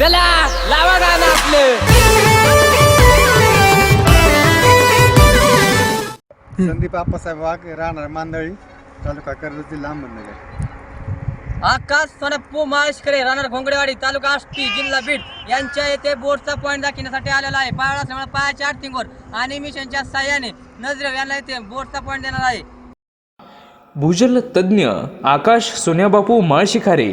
चला लावा गाणं आपलं. संदीप आप्पासाहेब वाघ राहणार मांदळी तालुका कर्जत जिल्हा अहमदनगर. आकाश सोनप्पू माळेशकरे राहणार घोंगडेवाडी तालुका आष्टी जिल्हा बीड. यांच्या येथे बोटचा पॉईंट दाखवण्यासाठी आलेला आहे. पावळा असल्यामुळे पायाच्या आर्थिंगवर आणि मिशनच्या साह्याने नजरेव यांना येथे बोटचा पॉईंट देणार आहे. भूजल तज्ज्ञ आकाश सोन्याबापू माळशिखारे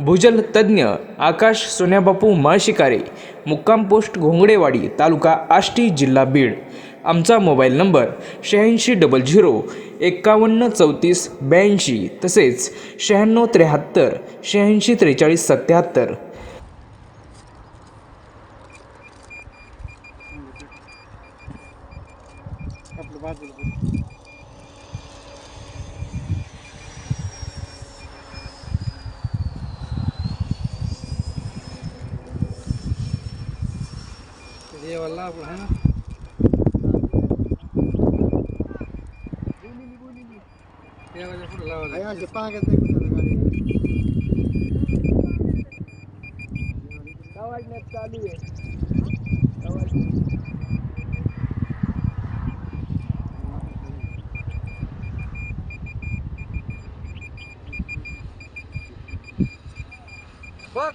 भूजल तज्ज्ञ आकाश सोन्याबापू माळशिकारे मुक्काम पोस्ट घोंगडेवाडी तालुका आष्टी जिल्हा बीड. आमचा मोबाईल नंबर शहाऐंशी डबल झिरो एक्कावन्न चौतीस ब्याऐंशी तसेच शहाण्णव त्र्याहत्तर शहाऐंशी त्रेचाळीस सत्याहत्तर. आपलं बाजूला देवाला आपलं आहे ना देवाच्या पुढे लावायला पाण्यात चालू आहे बघ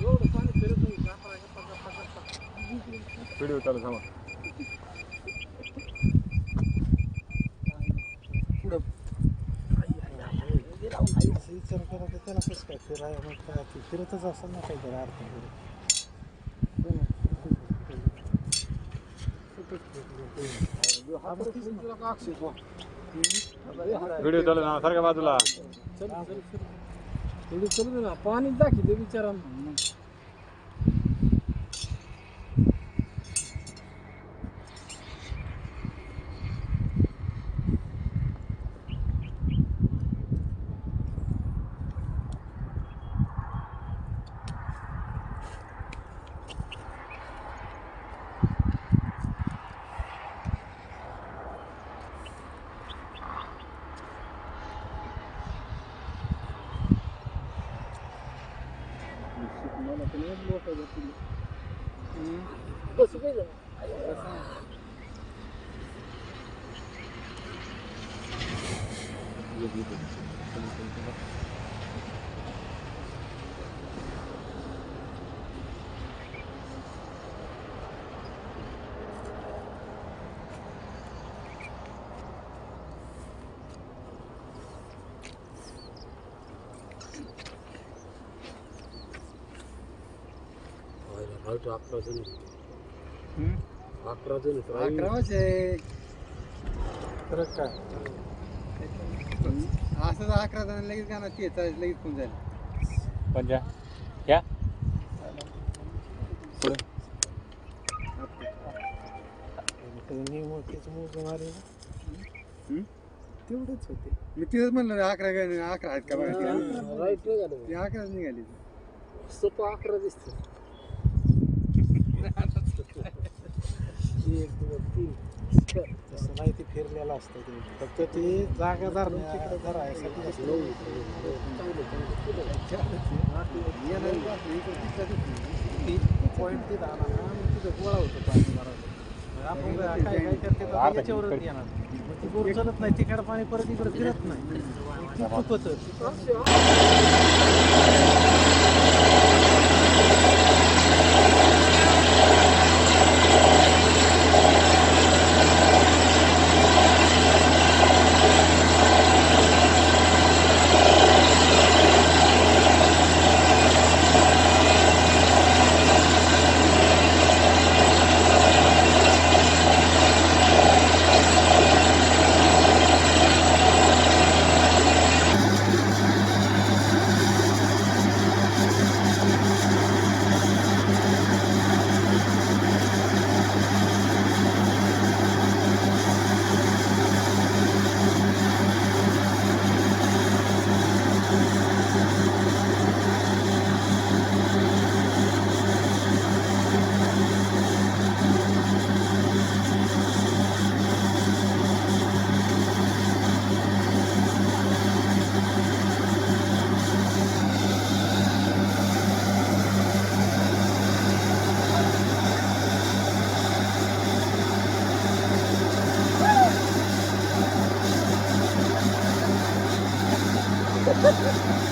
एवढं पाणी फिरत नाही गप्पा गप्पा गप्पा गप्पा व्हिडिओ चालू थांबा. पुढं. विचार करा तर त्याला कसं काय फिराय मग काय ते फिरतच असं ना काहीतरी अर्थ व्हिडिओ चालू ना सारख्या बाजूला पाणी दाखी ते विचारा tenías luego que decirlo. Mm. Pues súbelo. अकराच आहे खरं काय? असं अकरा जण लगेच गाणं ते लगेच कोण जाईल पंजा या तेवढंच होते मी तिथंच म्हणलं अकरा गाणी अकरा आहेत का बघा राईट ती अकराच निघाली सोपं अकरा दिसत आहे ते फिरलेलं असतं ते. फक्त ते जागा धरण्याची धरायसाठी पॉईंट ते धारणा तिथं गोळा होतो आपण काय चलत नाही तिकडं पाणी परत इकडं फिरत नाही. खूप होतं. Ha ha ha!